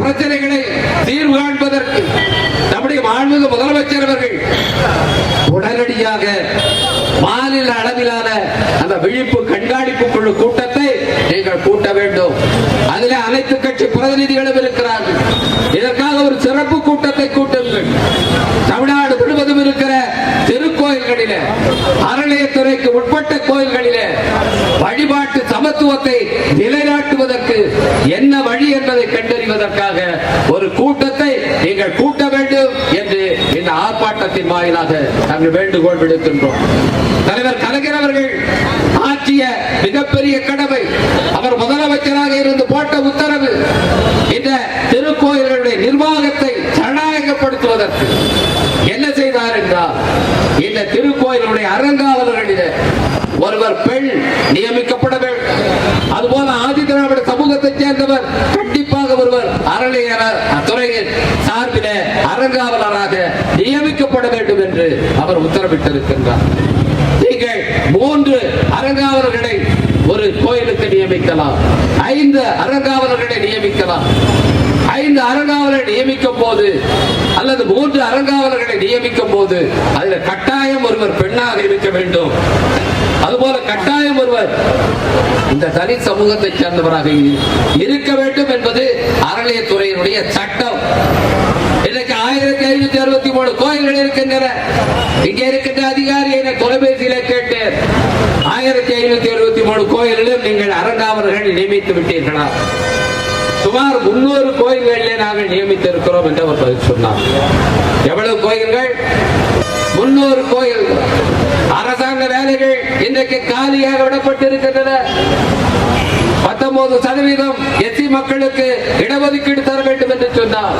பிரச்சனைகளை தீர்வு காண்பதற்கு நம்முடைய மாண்புமிகு முதலமைச்சர் அவர்கள் உடனடியாக மாநில அளவிலான அந்த விழிப்பு கண்காணிப்பு குழு கூட்டத்தை நீங்கள் கூட்ட வேண்டும். அதில் அனைத்து கட்சி பிரதிநிதிகளும் இருக்கிறார்கள். இதற்காக ஒரு சிறப்பு கூட்டத்தை கூட்டுங்கள். தமிழ்நாடு முழுவதும் இருக்கிற திருக்கோயில்களில அறநிலையத்துறைக்கு உட்பட்ட கோயில்களில வழிபாட்டு சமத்துவத்தை நிலைநாட்டுவதற்கு என்ன வழி என்பதை கண்டறிவதற்காக ஒரு கூட்டத்தை நீங்கள் கூட்ட வேண்டும் என்று இந்த ஆர்ப்பாட்டத்தின் வாயிலாக நாங்கள் வேண்டுகோள் விடுக்கின்றோம். தலைவர் கலைஞர் அவர்கள் ஆற்றிய மிகப்பெரிய கடமை அவர் முதலமைச்சராக இருந்து போட்ட உத்தரவு இந்த திருக்கோயில்களுடைய நிர்வாகத்தை ஜனநாயகப்படுத்துவதற்கு என்ன செய்தார் என்றால் இந்த திருக்கோயிலுடைய அறங்காவலர்களிட ஒருவர் பெண் நியமிக்கப்பட வேண்டும். அதுபோல ஆதி அறங்காவலராக நியமிக்கப்பட வேண்டும் என்று அவர் உத்தரவிட்டிருக்கின்றார். நீங்கள் மூன்று அறங்காவலர்களை ஒரு கோயிலுக்கு நியமிக்கலாம். ஐந்து அறங்காவலர்களை நியமிக்கலாம். ஐந்து அறங்காவலரை நியமிக்கும் போது அல்லது மூன்று அறங்காவலர்களை நியமிக்கும் போது அதில் கட்டாயம் ஒருவர் பெண்ணாக இருக்க வேண்டும். அதுபோல கட்டாயம் ஒருவர் இந்த தனி சமூகத்தை சேர்ந்தவராக இருக்க வேண்டும் என்பது அறநிலையத்துறையினுடைய சட்டம். அறுபத்தி மூணு கோயில்கள் இருக்கின்றன. இங்க இருக்கின்ற அதிகாரி நான் தொலைபேசியில கேட்டேன் ஆயிரத்தி ஐநூத்தி அறுபத்தி மூணு கோயில்களும் நீங்கள் அறங்காவலர்கள் நியமித்து விட்டீர்களா? சுமார் முன்னூறு கோயில்களிலே நாங்கள் நியமித்து இருக்கிறோம் என்று அவர் பதில் சொன்னார். எவ்வளவு கோயில்கள்? முன்னூறு கோயில். அரசாங்க வேலைகள் இன்றைக்கு காலியாக விடப்பட்டிருக்கின்றன. பத்தொன்பது சதவீதம் எஸ்சி மக்களுக்கு இடஒதுக்கீடு தர வேண்டும் என்று சொன்னார்.